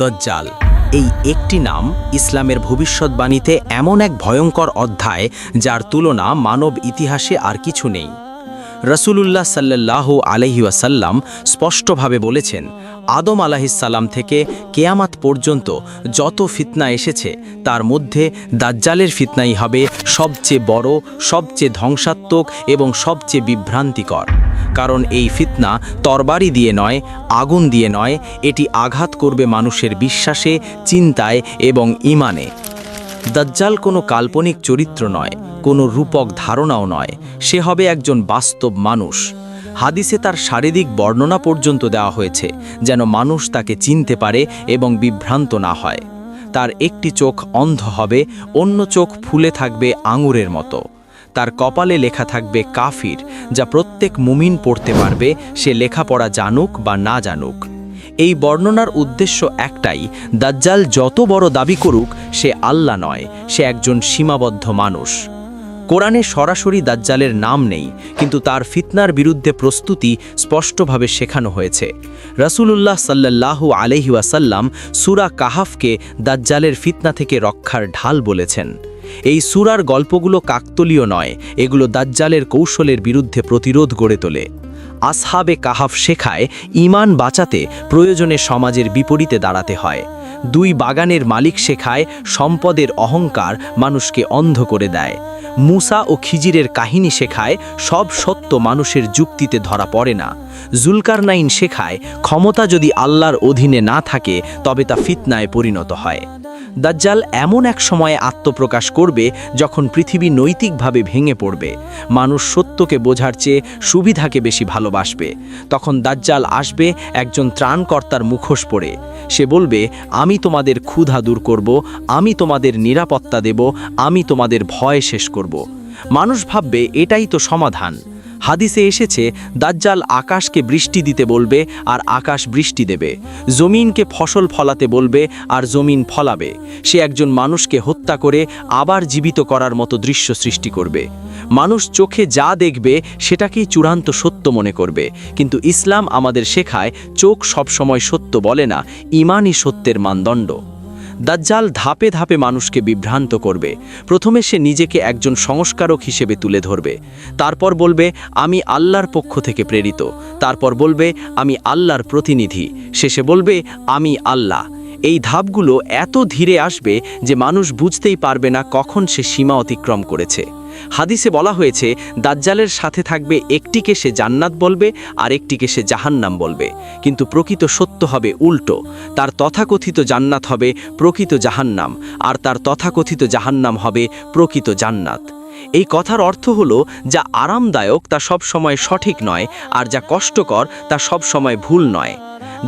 দজ্জাল। এই একটি নাম ইসলামের ভবিষ্যৎবাণীতে এমন এক ভয়ঙ্কর অধ্যায় যার তুলনা মানব ইতিহাসে আর কিছু নেই। রসুলুল্লাহ সাল্লাহ আলহিউসাল্লাম স্পষ্টভাবে বলেছেন, আদম আলাহিসাল্লাম থেকে কেয়ামাত পর্যন্ত যত ফিতনা এসেছে, তার মধ্যে দাজ্জালের ফিতনাই হবে সবচেয়ে বড়, সবচেয়ে ধ্বংসাত্মক এবং সবচেয়ে বিভ্রান্তিকর। কারণ এই ফিতনা তরবারি দিয়ে নয়, আগুন দিয়ে নয়, এটি আঘাত করবে মানুষের বিশ্বাসে, চিন্তায় এবং ইমানে দাজ্জাল কোনো কাল্পনিক চরিত্র নয়, কোনো রূপক ধারণাও নয়, সে হবে একজন বাস্তব মানুষ। হাদিসে তার শারীরিক বর্ণনা পর্যন্ত দেওয়া হয়েছে, যেন মানুষ তাকে চিনতে পারে এবং বিভ্রান্ত না হয়। তার একটি চোখ অন্ধ হবে, অন্য চোখ ফুলে থাকবে আঙুরের মতো। তার কপালে লেখা থাকবে কাফির, যা প্রত্যেক মুমিন পড়তে পারবে, সে লেখাপড়া জানুক বা না জানুক। এই বর্ণনার উদ্দেশ্য একটাই, দাজ্জাল যত বড় দাবি করুক, সে আল্লাহ নয়, সে একজন সীমাবদ্ধ মানুষ। কোরআনে সরাসরি দাজ্জালের নাম নেই, কিন্তু তার ফিতনার বিরুদ্ধে প্রস্তুতি স্পষ্টভাবে শেখানো হয়েছে। রাসূলুল্লাহ সাল্লাল্লাহু আলহি ওয়াসাল্লাম সুরা কাহাফকে দাজ্জালের ফিতনা থেকে রক্ষার ঢাল বলেছেন। এই সুরার গল্পগুলো কাকতলীয় নয়, এগুলো দাজ্জালের কৌশলের বিরুদ্ধে প্রতিরোধ গড়ে তোলে। আসহাবে কাহাফ শেখায় ইমান বাঁচাতে প্রয়োজনে সমাজের বিপরীতে দাঁড়াতে হয়। দুই বাগানের মালিক শেখায়, সম্পদের অহংকার মানুষকে অন্ধ করে দেয়। মুসা ও খিজিরের কাহিনী শেখায়, সব সত্য মানুষের যুক্তিতে ধরা পড়ে না। জুলকারনাইন শেখায়, ক্ষমতা যদি আল্লাহর অধীনে না থাকে, তবে তা ফিতনায় পরিণত হয়। দাজ্জাল এমন এক সময়ে আত্মপ্রকাশ করবে যখন পৃথিবী নৈতিকভাবে ভেঙে পড়বে। মানুষ সত্যকে বোঝার চেয়ে সুবিধাকে বেশি ভালোবাসবে। তখন দাজ্জাল আসবে একজন ত্রাণকর্তার মুখোশ পড়ে সে বলবে, আমি তোমাদের ক্ষুধা দূর করব, আমি তোমাদের নিরাপত্তা দেব, আমি তোমাদের ভয় শেষ করব। মানুষ ভাববে, এটাই তো সমাধান। হাদিসে এসেছে, দাজ্জাল আকাশকে বৃষ্টি দিতে বলবে আর আকাশ বৃষ্টি দেবে। জমিনকে ফসল ফলাতে বলবে আর জমিন ফলাবে। সে একজন মানুষকে হত্যা করে আবার জীবিত করার মতো দৃশ্য সৃষ্টি করবে। মানুষ চোখে যা দেখবে সেটাকেই চূড়ান্ত সত্য মনে করবে। কিন্তু ইসলাম আমাদের শেখায়, চোখ সবসময় সত্য বলে না, ইমানই সত্যের মানদণ্ড। দাজ্জাল ধাপে ধাপে মানুষকে বিভ্রান্ত করবে। প্রথমে সে নিজেকে একজন সংস্কারক হিসেবে তুলে ধরবে। তারপর বলবে, আমি আল্লাহর পক্ষ থেকে প্রেরিত। তারপর বলবে, আমি আল্লাহর প্রতিনিধি। শেষে বলবে, আমি আল্লাহ। এই ধাপগুলো এত ধীরে আসবে যে মানুষ বুঝতেই পারবে না কখন সে সীমা অতিক্রম করেছে। হাদিসে বলা হয়েছে, দাজ্জালের সাথে থাকবে একটিকে সে জান্নাত বলবে, আর একটিকে সে জাহান্নাম বলবে। কিন্তু প্রকৃত সত্য হবে উল্টো। তার তথাকথিত জান্নাত হবে প্রকৃত জাহান্নাম, আর তার তথাকথিত জাহান্নাম হবে প্রকৃত জান্নাত। এই কথার অর্থ হলো, যা আরামদায়ক তা সব সময় সঠিক নয়, আর যা কষ্টকর তা সব সময় ভুল নয়।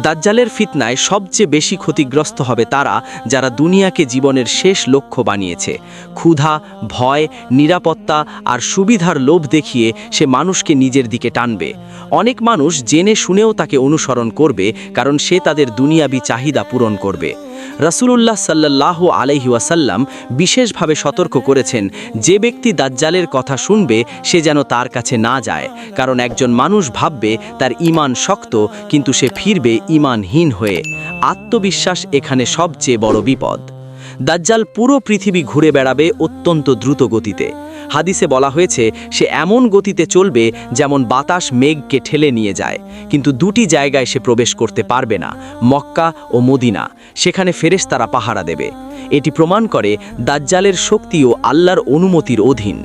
দাজ্জালের ফিতনায় সবচেয়ে বেশি ক্ষতিগ্রস্ত হবে তারা, যারা দুনিয়াকে জীবনের শেষ লক্ষ্য বানিয়েছে। ক্ষুধা, ভয়, নিরাপত্তা আর সুবিধার লোভ দেখিয়ে সে মানুষকে নিজের দিকে টানবে। অনেক মানুষ জেনে শুনেও তাকে অনুসরণ করবে, কারণ সে তাদের দুনিয়াবি চাহিদা পূরণ করবে। রাসূলুল্লাহ সাল্লাহ আলহি ওয়াসাল্লাম বিশেষভাবে সতর্ক করেছেন, যে ব্যক্তি দাজ্জালের কথা শুনবে, সে যেন তার কাছে না যায়। কারণ একজন মানুষ ভাববে, তার ইমান শক্ত, কিন্তু সে ফিরবে ইমানহীন হয়ে। আত্মবিশ্বাস এখানে সবচেয়ে বড় বিপদ। দাজ্জাল পুরো পৃথিবী ঘুরে বেড়াবে অত্যন্ত দ্রুত গতিতে। হাদিসে বলা হয়েছে, সে এমন গতিতে চলবে যেমন বাতাস মেঘকে ঠেলে নিয়ে যায়। কিন্তু দুটি জায়গায় সে প্রবেশ করতে পারবে না, মক্কা ও মদিনা। সেখানে ফেরেস তারা পাহারা দেবে। এটি প্রমাণ করে দাজ্জালের শক্তিও আল্লাহর অনুমতির অধীন।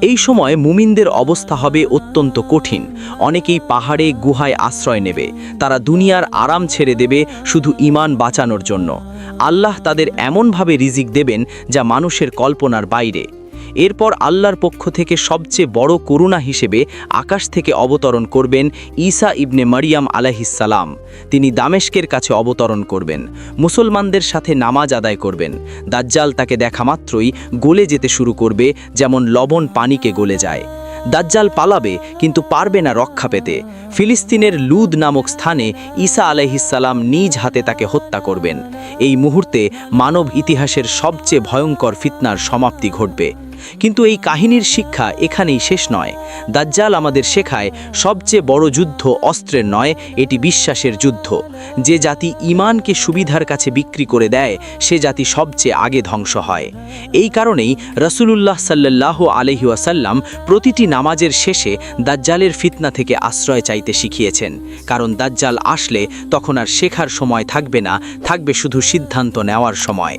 এই সময় মুমিনদের অবস্থা হবে অত্যন্ত কঠিন। অনেকেই পাহাড়ে, গুহায় আশ্রয় নেবে। তারা দুনিয়ার আরাম ছেড়ে দেবে শুধু ইমান বাঁচানোর জন্য। আল্লাহ তাদের এমনভাবে রিজিক দেবেন যা মানুষের কল্পনার বাইরে। এরপর আল্লাহর পক্ষ থেকে সবচেয়ে বড় করুণা হিসেবে আকাশ থেকে অবতরণ করবেন ঈসা ইবনে মারিয়াম আলাহিসাল্লাম তিনি দামেশকের কাছে অবতরণ করবেন। মুসলমানদের সাথে নামাজ আদায় করবেন। দাজ্জাল তাকে দেখা মাত্রই গলে যেতে শুরু করবে, যেমন লবণ পানিকে গলে যায়। দাজ্জাল পালাবে, কিন্তু পারবে না রক্ষা পেতে। ফিলিস্তিনের লুদ নামক স্থানে ঈসা আলাইহিসাল্লাম নিজ হাতে তাকে হত্যা করবেন। এই মুহূর্তে মানব ইতিহাসের সবচেয়ে ভয়ঙ্কর ফিতনার সমাপ্তি ঘটবে। কিন্তু এই কাহিনীর শিক্ষা এখানেই শেষ নয়। দাজ্জাল আমাদের শেখায়, সবচেয়ে বড় যুদ্ধ অস্ত্রের নয়, এটি বিশ্বাসের যুদ্ধ। যে জাতি ইমানকে সুবিধার কাছে বিক্রি করে দেয়, সে জাতি সবচেয়ে আগে ধ্বংস হয়। এই কারণেই রসুলুল্লাহ সাল্লাহ আলহিউসাল্লাম প্রতিটি নামাজের শেষে দাজ্জালের ফিতনা থেকে আশ্রয় চাইতে শিখিয়েছেন। কারণ দাজ্জাল আসলে তখন আর শেখার সময় থাকবে না, থাকবে শুধু সিদ্ধান্ত নেওয়ার সময়।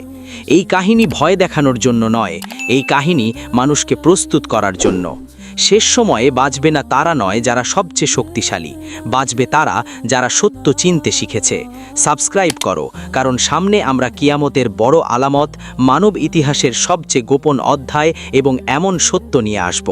এই কাহিনী ভয় দেখানোর জন্য নয়, এই কাহিনী মানুষকে প্রস্তুত করার জন্য। শেষ সময়ে বাঁচবে না তারা নয় যারা সবচেয়ে শক্তিশালী, বাঁচবে তারা যারা সত্য চিনতে শিখেছে। সাবস্ক্রাইব করো, কারণ সামনে আমরা কিয়ামতের বড় আলামত, মানব ইতিহাসের সবচেয়ে গোপন অধ্যায় এবং এমন সত্য নিয়ে আসব।